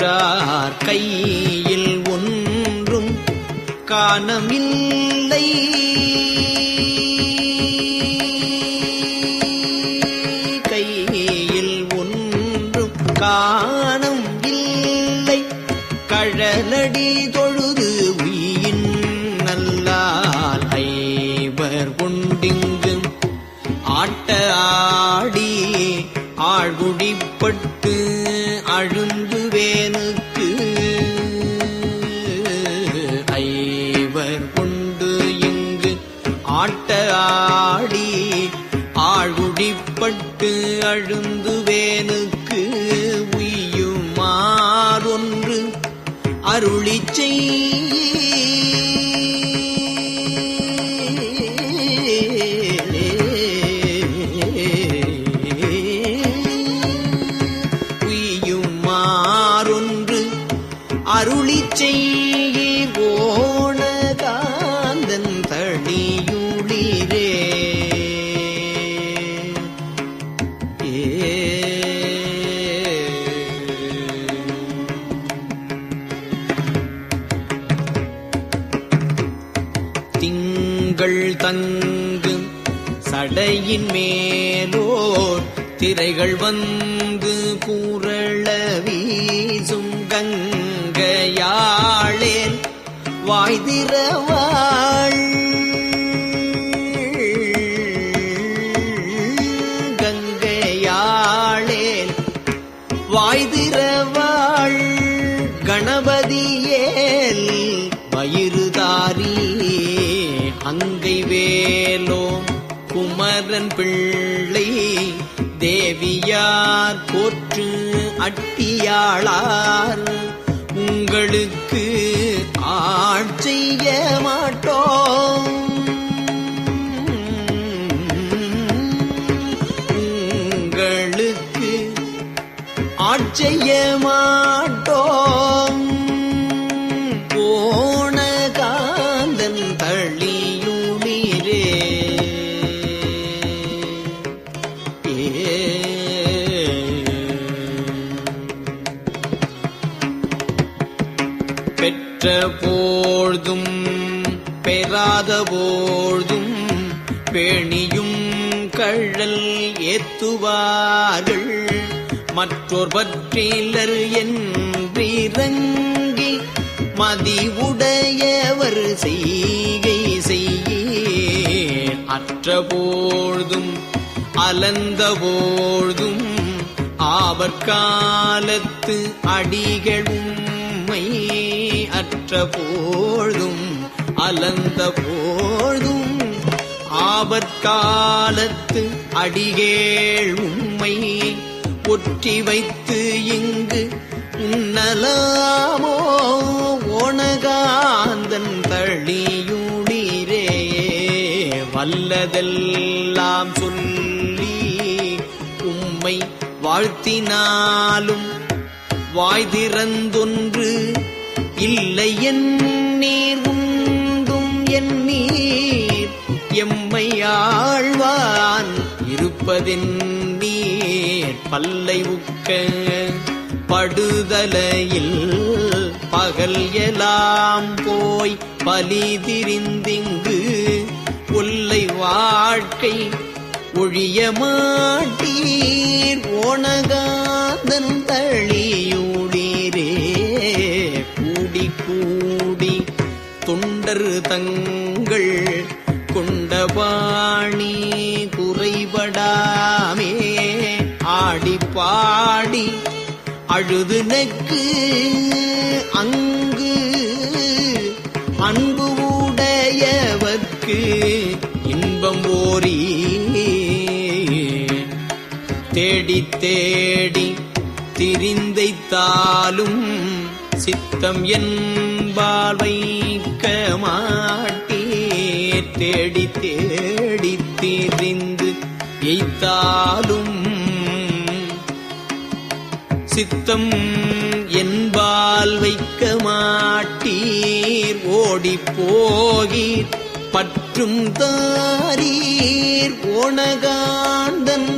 உற்றார் கையில் ஒன்றும் காணமில்லை. அருளிச் திங்கள் தங்கு சடையின் மேலோர் திரைகள் வந்து கூறள வீசும் கங்கையாளேன். வாய்திரவாள் தேவியார் போற்று அட்டியாளார். உங்களுக்கு ஆட்சிய மாட்டோம். உங்களுக்கு ஆட்செய்ய பெற்ற போழ்தும் பெறாத போழ்தும் பேணியும் கள்ளல் ஏத்துவார்கள். மற்றொரு பற்றிலர் என்றிறங்கி மதிவுடையவர் செய்கை செய்ய அற்ற போழ்தும் அலந்த போழ்தும் ஆவற்காலத்து அடிகளும் அற்ற போழ்தும் அலந்த போழ்தும் ஆபற்காலத்து அடிகேள் உண்மை ஒற்றி வைத்து இங்கு உன்னலாமோ? ஓணகாந்தன் தளியுளிரே வல்லதெல்லாம் சொல்லி உம்மை வாழ்த்தினாலும் வாய்திறந்தொன்று இல்லை என் நீர் உண்டும் என் நீர். எம்மை ஆழ்வான் இருப்பதென் நீர். பல்லை உக்க படுதலையில் பகல் எலாம் போய் பலி திரிந்திங்கு. கொல்லை வாழ்க்கை ஒழிய மாட்டீர். ஓணகாந்தன் தழியும் கொண்டர் தங்கள் கொண்டபாணி குறைபடாமே. ஆடி பாடி அழுது நெக்கு அங்கு. அன்பு உடையவர்க்கு இன்பம் ஓரி. தேடி தேடி திரிந்தைத்தாலும் சித்தம் என்பால் வைக்க மாட்டீர் தேடி தேடி திரிந்து எய்த்தாலும் சித்தம் என்பால் வைக்க மாட்டீர். ஓடி போகீர் பற்றும் தாரீர். ஓணகாந்தன்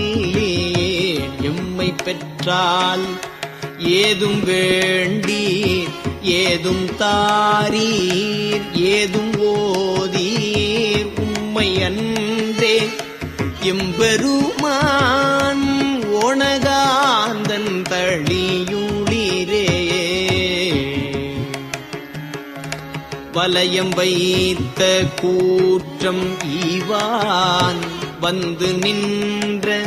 பெற்றால் ஏதும் வேண்டீர் ஏதும் தாரீர் ஏதும் ஓதீர். உம்மை அன்றே எம்பெருமான் ஓணகாந்தன் தழியுளிரே. வலயம் வைத்த கூற்றம் ஈவான் வந்து நின்ற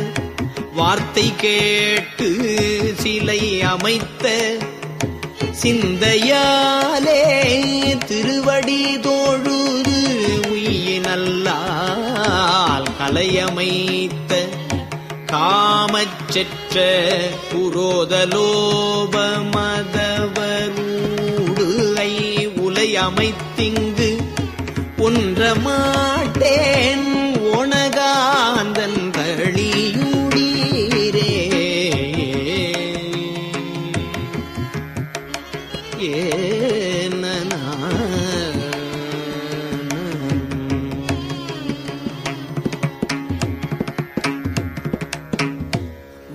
வார்த்தை கேட்டு சிலை அமைத்த சிந்தையாலே திருவடி தோழுது உயினல்லால் கலையமைத்த காமச்செற்ற புரோதலோபமதவரூடு ஐ உலை அமைத்திங்கு ஒன்ற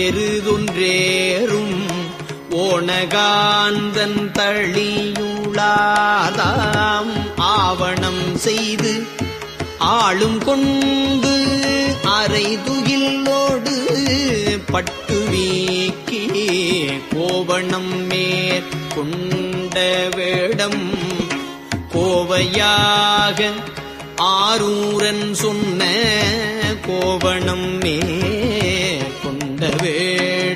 எருதொன்றேறும் ஓணகாந்தன் தளியுளாதாம் ஆவணம் செய்து ஆளும் கொண்டு அரைதுயிலோடு பட்டு வீக்கி கோவணம் மேற்கொண்ட வேடம் கோவையாக ஆரூரன் சொன்ன கோவணம் மேற்கொண்ட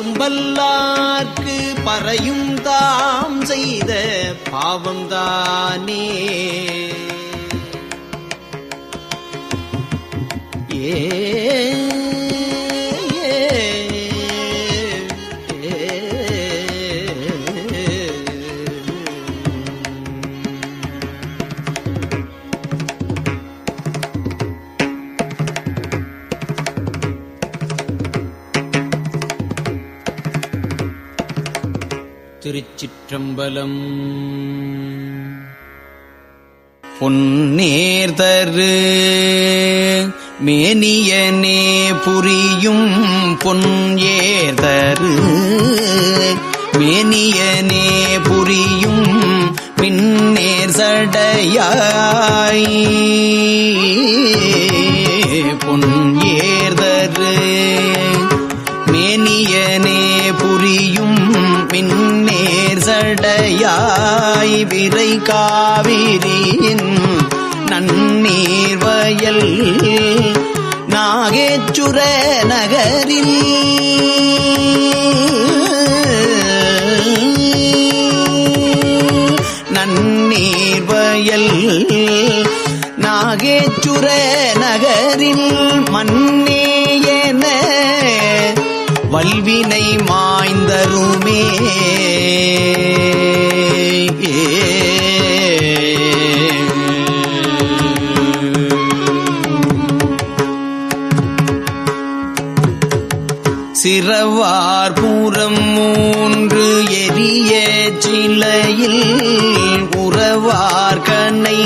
பத்தும் பறையும் தாம் செய்த பாவம்தானே. ஏ திருச்சிற்றம்பலம் பொன்னேர்தரு மேனியனே புரியும் பொன் ஏதரு மேனியனே புரியும் பின்னேர் சடையாய். விரை காவிரியின் நன்னீர் வயல் நாகேச்சுர நகரில். நன்னீர் வயல் நாகேச்சுர நகரில் மன்னேயன வல்வினை மாய்ந்தருமே. சிறவார் பூரம் மூன்று எரிய சிலையில் உறவார் கண்ணை.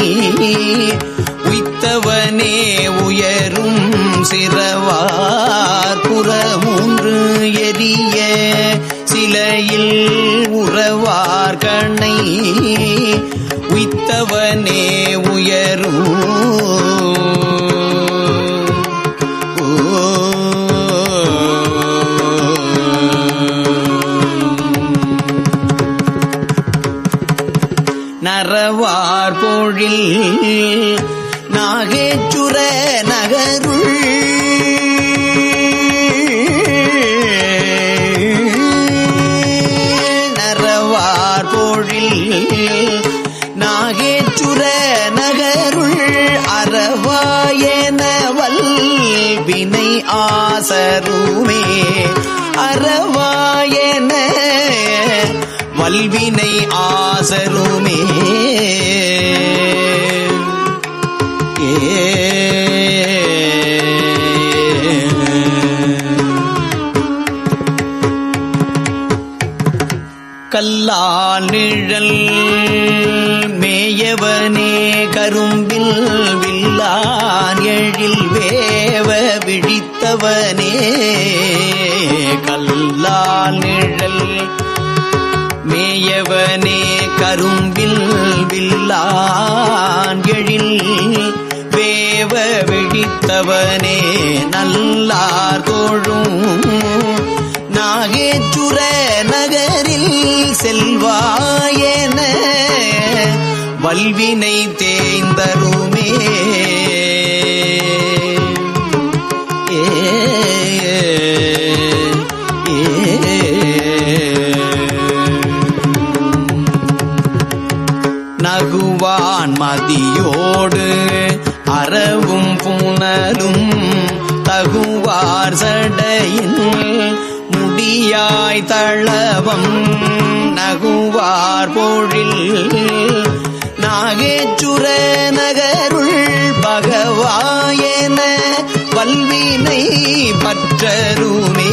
உய்த்தவனே உயரும் சிறவார். புறமூன்று எரிய சிலையில் உறவார்கனை உய்த்தவனே உயரும் நரவார் பொழில் நாகேச்சுர நகருள் வாசருமே அறவாயன வல்வினை ஆசருமே. கல்லால் நிழல் மேயவனே கரும்பில் வில்லான் எழில் வேவ விழித்தவனே கல்லால் நிழல் மேயவனே கரும்பில் வில்லான் எழில் வேவ விழித்தவனே நல்லார் தோழும் நாகேச்சுர நகரில் செல்வாயன வல்வினை தேய்ந்தருமே. நகுவான் மதியோடு அறவும் புனலும் தகுவார் சடையின் முடியாய் தளவம் நகுவார் பொழில். நாகேச்சுர நகருள் பகவாயன வல்வினை பற்றருமே.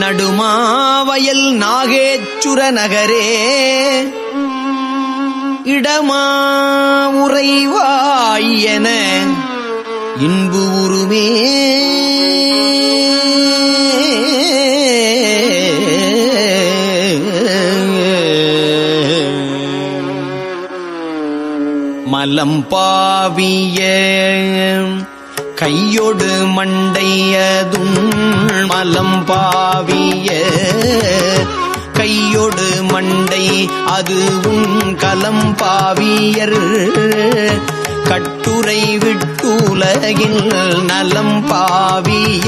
நடுமாவயல் நாகேச்சுர நகரே இடமா உறைவாயன இன்பு உருமே. மலம் பாவிய கையொடு மண்டையதும் மலம் பாவிய கையொடு மண்டை அதுவும் கலம் பாவியர். கட்டுரை விட்டுலகில் நலம் பாவிய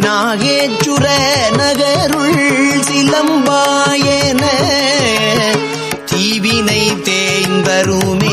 நாகேச்சுர நகருள் சிலம்பாயன தீவினை தேய்ந்தருமே.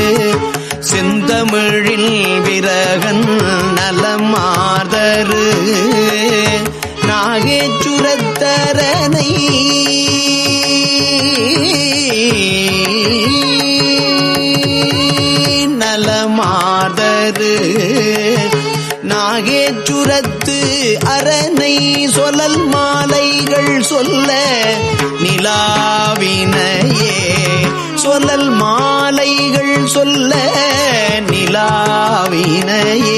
தமிழில் விரகன் நலமார்தரு. நாகேச்சுரத்தரனை. நலமாதரு நாகேச்சுரத்து அரணை சொல்லல் மாலைகள் சொல்ல நிலாவினையே. சொல்லல் மாலைகள் சொல்ல நிலாவினையே.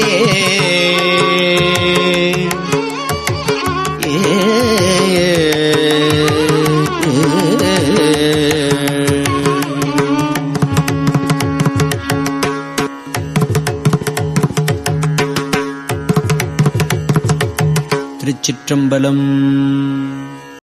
திருச்சிற்றம்பலம்